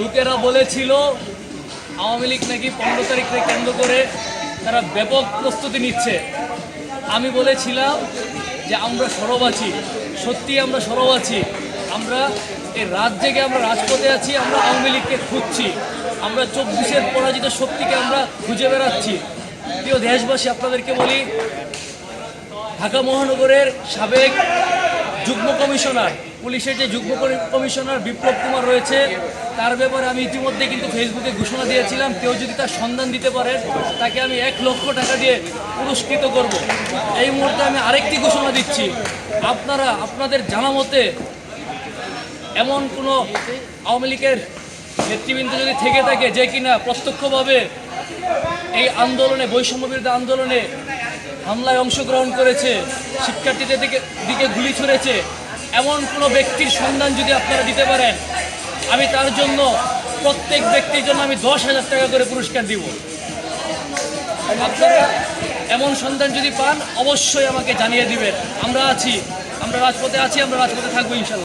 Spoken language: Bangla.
লোকেরা বলেছিল আওয়ামী লীগ নাকি পনেরো তারিখকে কেন্দ্র করে তারা ব্যাপক প্রস্তুতি নিচ্ছে। আমি বলেছিলাম যে আমরা সরব আছি, সত্যি আমরা সরব আছি, আমরা এই রাত জেগে আমরা রাজপথে আছি, আমরা আওয়ামী লীগকে খুঁজছি, আমরা চব্বিশের পরাজিত শক্তিকে আমরা খুঁজে বেড়াচ্ছি। প্রিয় দেশবাসী, আপনাদেরকে বলি, ঢাকা মহানগরের সাবেক যুগ্ম কমিশনার, পুলিশের যে যুগ্ম কমিশনার বিপ্লব কুমার রয়েছে তার ব্যাপারে আমি ইতিমধ্যে কিন্তু ফেসবুকে ঘোষণা দিয়েছিলাম, কেউ যদি তার সন্ধান দিতে পারেন তাকে আমি এক লক্ষ টাকা দিয়ে পুরস্কৃত করব। এই মুহূর্তে আমি আরেকটি ঘোষণা দিচ্ছি। আপনারা, আপনাদের জানা মতে, এমন কোনো আওয়ামী লীগের নেতৃবৃন্দ যদি থেকে থাকে যে কিনা প্রত্যক্ষভাবে এই আন্দোলনে, বৈষম্য বিরোধী আন্দোলনে হামলায় অংশগ্রহণ করেছে, শিক্ষার্থীদের দিকে দিকে গুলি ছুঁড়েছে, এমন কোনো ব্যক্তির সন্ধান যদি আপনারা দিতে পারেন আমি তার জন্য প্রত্যেক ব্যক্তির জন্য আমি দশ হাজার টাকা করে পুরস্কার দিব। আপনারা এমন সন্ধান যদি পান, অবশ্যই আমাকে জানিয়ে দিবেন। আমরা আছি, আমরা রাজপথে আছি, আমরা রাজপথে থাকব ইনশাল্লাহ।